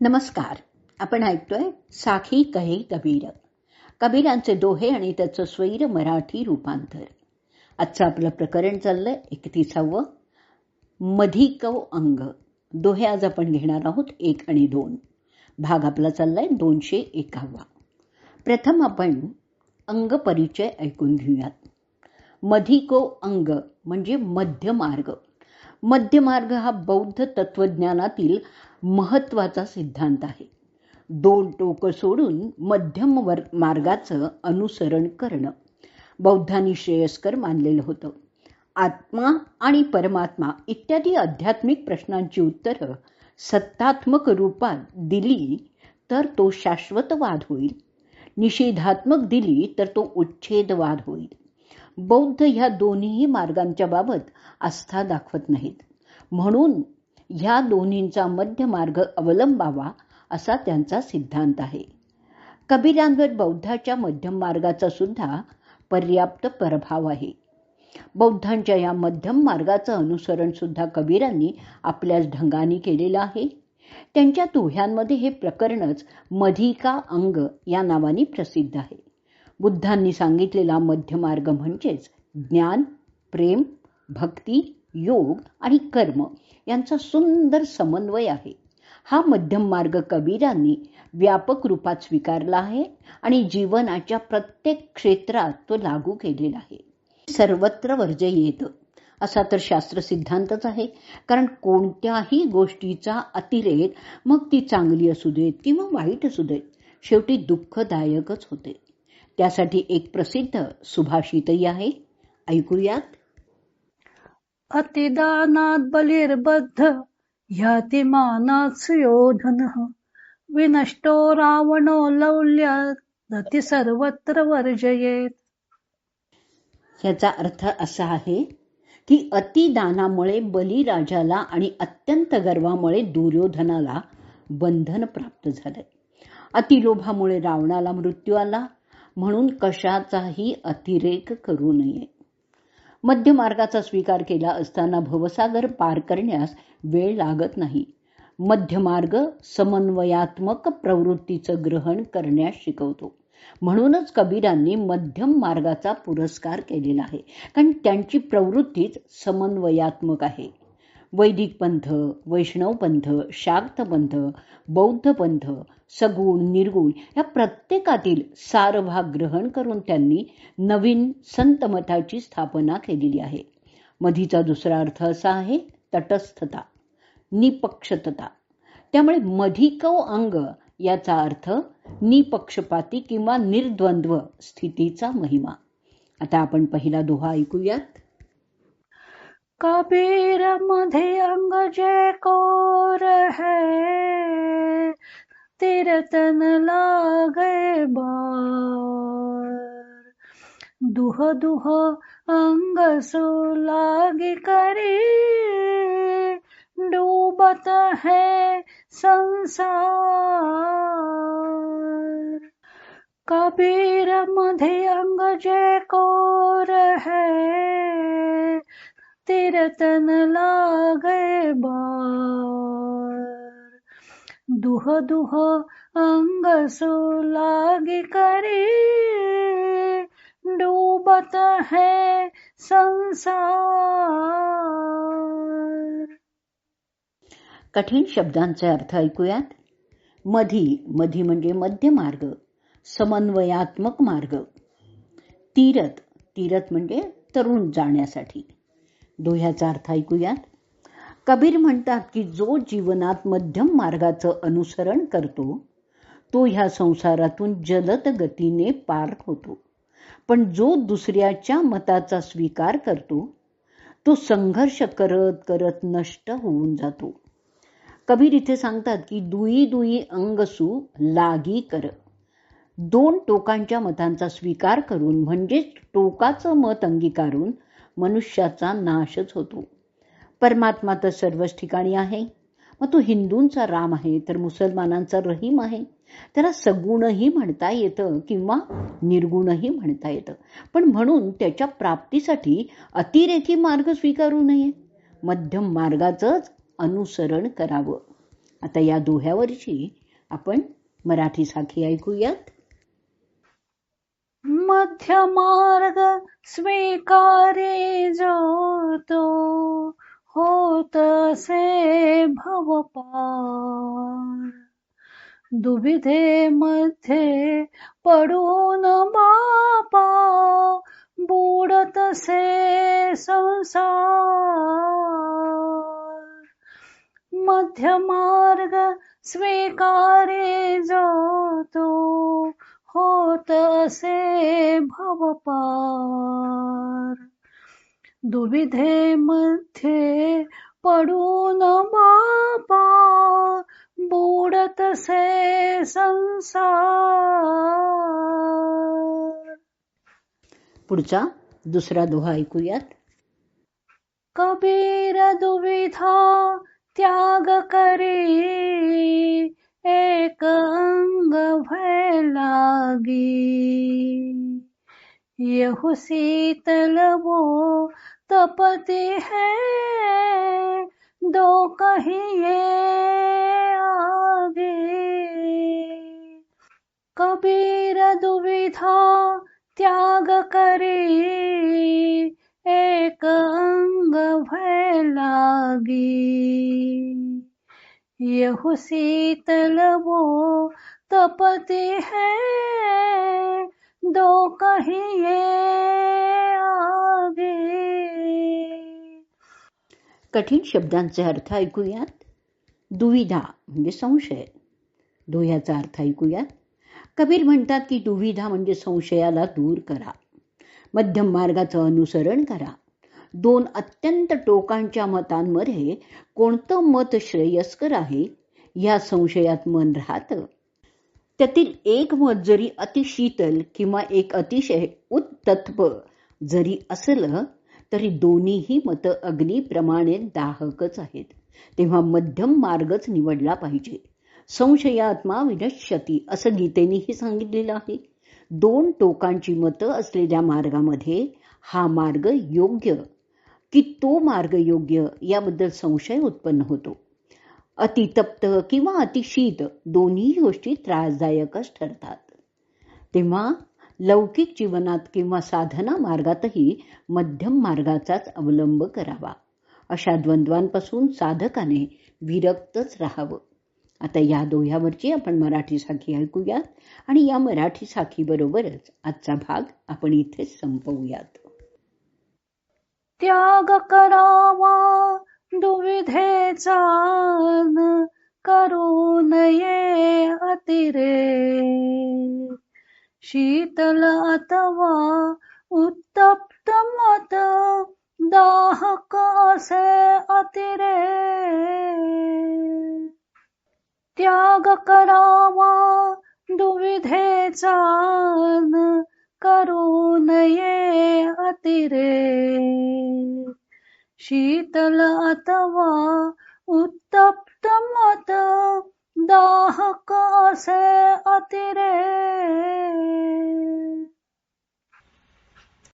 नमस्कार. आपण ऐकतोय साखी कहे कबीर. कबीरांचे दोहे आणि त्याचं स्वैर मराठी रूपांतर. आजचं आपलं प्रकरण चाललंय एकतीसावं मधिकव अंग. दोहे आज आपण घेणार आहोत एक आणि दोन. भाग आपला चाललाय दोनशे एकावा. प्रथम आपण अंग परिचय ऐकून घेऊयात. मधिको अंग म्हणजे मध्यमार्ग. मध्यमार्ग हा बौद्ध तत्वज्ञानातील महत्त्वाचा सिद्धांत आहे. दोन टोकं सोडून मध्यम वर मार्गाचं अनुसरण करणं. बौद्धांनी श्रेयस्कर मानलेलं होतं. आत्मा आणि परमात्मा इत्यादी आध्यात्मिक प्रश्नांची उत्तरं सत्तात्मक रूपात दिली तर तो शाश्वतवाद होईल. निषेधात्मक दिली तर तो उच्छेदवाद होईल. बौद्ध ह्या दोन्ही मार्गांच्या बाबत आस्था दाखवत नाहीत. म्हणून ह्या दोन्हींचा मध्यमार्ग अवलंबावा असा त्यांचा सिद्धांत आहे. कबीरांवर बौद्धाच्या मध्यम मार्गाचा सुद्धा पर्याप्त प्रभाव आहे. बौद्धांच्या या मध्यम मार्गाचं अनुसरण सुद्धा कबीरांनी आपल्याच ढंगाने केलेलं आहे. त्यांच्या दोह्यांमध्ये हे प्रकरणच मधिका अंग या नावाने प्रसिद्ध आहे. बुद्धांनी सांगितलेला मध्यमार्ग म्हणजेच ज्ञान प्रेम भक्ती योग आणि कर्म यांचा सुंदर समन्वय आहे. हा मध्यम मार्ग कबीरांनी व्यापक रूपात स्वीकारला आहे आणि जीवनाच्या प्रत्येक क्षेत्रात तो लागू केलेला आहे. सर्वत्र वर्जय येत असा तर शास्त्र सिद्धांतच आहे. कारण कोणत्याही गोष्टीचा अतिरेक मग ती चांगली असू देत किंवा वाईट असू देत शेवटी दुःखदायकच होते. त्यासाठी एक प्रसिद्ध सुभाषितही आहे. ऐकूयात. अतिदानात बलिर्बद्ध ह्याति मानात सुयोधन विनष्टो रावणो लौल्यात सर्वत्र वर्जयेत. ह्याचा अर्थ असा आहे की अतिदानामुळे बलिराजाला आणि अत्यंत गर्वामुळे दुर्योधनाला बंधन प्राप्त झालंय. अतिलोभामुळे रावणाला मृत्यू आला. म्हणून कशाचाही अतिरेक करू नये. मध्यमार्गाचा स्वीकार केला असताना भवसागर पार करण्यास वेळ लागत नाही. मध्यमार्ग समन्वयात्मक प्रवृत्तीचं ग्रहण करण्यास शिकवतो. म्हणूनच कबीरांनी मध्यम मार्गाचा पुरस्कार केलेला आहे. कारण त्यांची प्रवृत्तीच समन्वयात्मक आहे. वैदिक पंथ वैष्णव पंथ शाक्त पंथ बौद्ध पंथ सगुण निर्गुण या प्रत्येकातील सारभाग ग्रहण करून त्यांनी नवीन संतमताची स्थापना केलेली आहे. मधीचा दुसरा अर्थ असा आहे तटस्थता निपक्षतता त्यामुळे मधिकव अंग याचा अर्थ निपक्षपाती किंवा निर्द्वंद्व स्थितीचा महिमा. आता आपण पहिला दोहा ऐकूयात. कबीर मध्ये अंग जे कोर है। तिरतन लागे बार। दुह दुह अंग सुलागी करी। डूबत है संसार। कबीर मध्ये अंग जे कोर है। तिरतन लागे बार। दुह दुह अंग सुलागी करी। डूबत है संसार। कठीण शब्दांचे अर्थ ऐकूयात. मधी मधी म्हणजे मध्य मार्ग समन्वयात्मक मार्ग. तीरथ तीरथ म्हणजे तरुण जाण्यासाठी. दोह्याचा अर्थ ऐकूयात. कबीर म्हणतात की जो जीवनात मध्यम मार्गाचं अनुसरण करतो तो ह्या संसारातून जलद गतीने पार होतो. पण जो दुसऱ्याच्या मताचा स्वीकार करतो तो संघर्ष करत करत नष्ट होऊन जातो. कबीर इथे सांगतात की दुई दुई अंगसू लागी कर. दोन टोकांच्या मतांचा स्वीकार करून म्हणजेच टोकाचं मत अंगीकारून मनुष्याचा नाशच होतो. परमात्मा तर सर्वच ठिकाणी आहे. मग तो हिंदूंचा राम आहे तर मुसलमानांचा रहीम आहे. त्याला सगुणही म्हणता येतं किंवा निर्गुणही म्हणता येतं. पण म्हणून त्याच्या प्राप्तीसाठी अतिरेकी मार्ग स्वीकारू नये. मध्यम मार्गाचंच अनुसरण करावं. आता या दोह्यावरची आपण मराठी साखी ऐकूयात. मध्यमार्ग स्वीकारे जातो. हो तो होत से दुविधे मध्ये पडून बापा बुडत से संसार. मध्यमार्ग स्वीकारे जातो. होत असे भवपार. दुविधे मध्ये पडून बापा बुडत से संसार. पुढचा दुसरा दोहा ऐकूयात. कबीर दुविधा त्याग करी एक अंग भय लागी यहु शीतल वो तपति है, दो कहिए आगे। कबीर दुविधा त्याग करी, एक अंग भय लागी यहु शीतल वो तपति है दो कहिए आगे. कठीण शब्दांचे अर्थ ऐकूयात. दुविधा म्हणजे संशय. दोह्याचा अर्थ ऐकूयात. कबीर म्हणतात की दुविधा म्हणजे संशयाला दूर करा. मध्यम मार्गाचं अनुसरण करा. दोन अत्यंत टोकांच्या मतांमध्ये कोणतं मत श्रेयस्कर आहे या संशयात मन राहतं. त्यातील एक मत जरी अतिशीतल किंवा एक अतिशय उत्तत्व जरी असलं तरी दोन्हीही मतं अग्नीप्रमाणे दाहकच आहेत. तेव्हा मध्यम मार्गच निवडला पाहिजे. संशयात्मा विनश्यती असं गीतेनेही सांगितलेलं आहे. दोन टोकांची मतं असलेल्या मार्गामध्ये हा मार्ग योग्य की तो मार्ग योग्य याबद्दल संशय उत्पन्न होतो. अतितप्त किंवा अतिशीत दोन्ही गोष्टी त्रासदायकच ठरतात. तेव्हा लौकिक जीवनात किंवा साधना मार्गातही मध्यम मार्गाचाच अवलंब करावा. अशा द्वंद्वांपासून साधकाने विरक्तच राहावं. आता या दोह्यावरची आपण मराठी साखी ऐकूयात आणि या मराठी साखीबरोबरच आजचा भाग आपण इथेच संपवूयात. त्याग करावा दुविधेचा करू नये अतिरे. शीतल अथवा उत्तप्त मत दाहक असे अतिरे. त्याग करावा दुविधेचा करू नये अतिरे. शीतल अथवा उत्तप्त मत दाहक असे अतिरे.